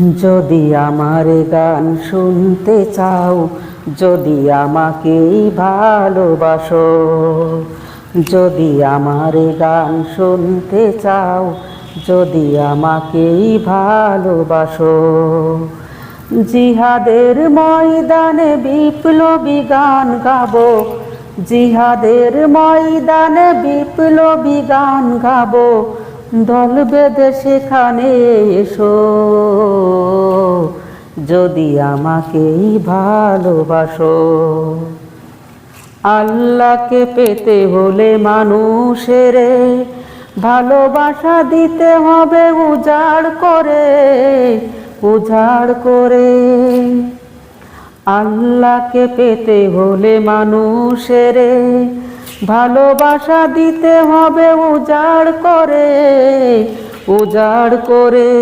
যদি আমার গান শুনতে চাও, যদি আমাকেই ভালোবাসো, যদি আমার গান শুনতে চাও, যদি আমাকেই ভালোবাসো। জিহাদের ময়দানে বিপ্লবী গান গাবো, জিহাদের ময়দানে বিপ্লবী গান গাবো দল বেঁধে সেখানে এসো। যদি আমাকেই ভালোবাসো। আল্লাহকে পেতে হলে মানুষের ভালোবাসা দিতে হবে উজাড় করে উজাড় করে। আল্লাহকে পেতে হলে মানুষের ভালোবাসা দিতে হবে উজাড় করে উজাড় করে।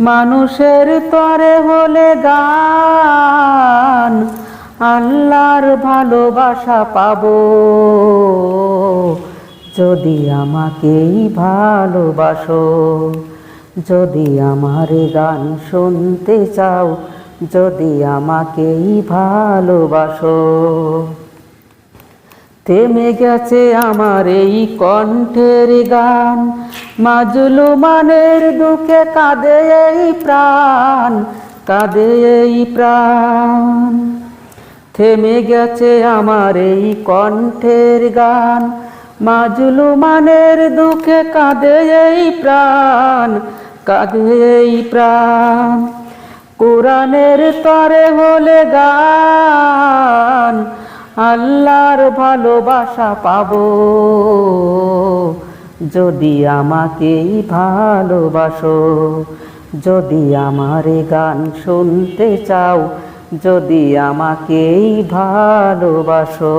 মানুষের তরে হলে গান, আল্লাহর ভালোবাসা পাবো। যদি আমাকেই ভালোবাসো, যদি আমার গান শুনতে চাও, যদি আমাকেই ভালোবাসো। থেমে গেছে আমার এই কণ্ঠের গান। মাজলুমানের দুঃখে কাঁদে এই প্রাণ, কাঁদে এই প্রাণ। থেমে গেছে আমার এই কণ্ঠের গান, মাজলুমানের দুঃখে কাঁদে এই প্রাণ, কাঁদে এই প্রাণ। কোরআনের তরে হলে গান আল্লাহর ভালোবাসা পাব। যদি আমাকেই ভালোবাসো যদি আমারে গান শুনতে চাও যদি আমাকেই ভালোবাসো।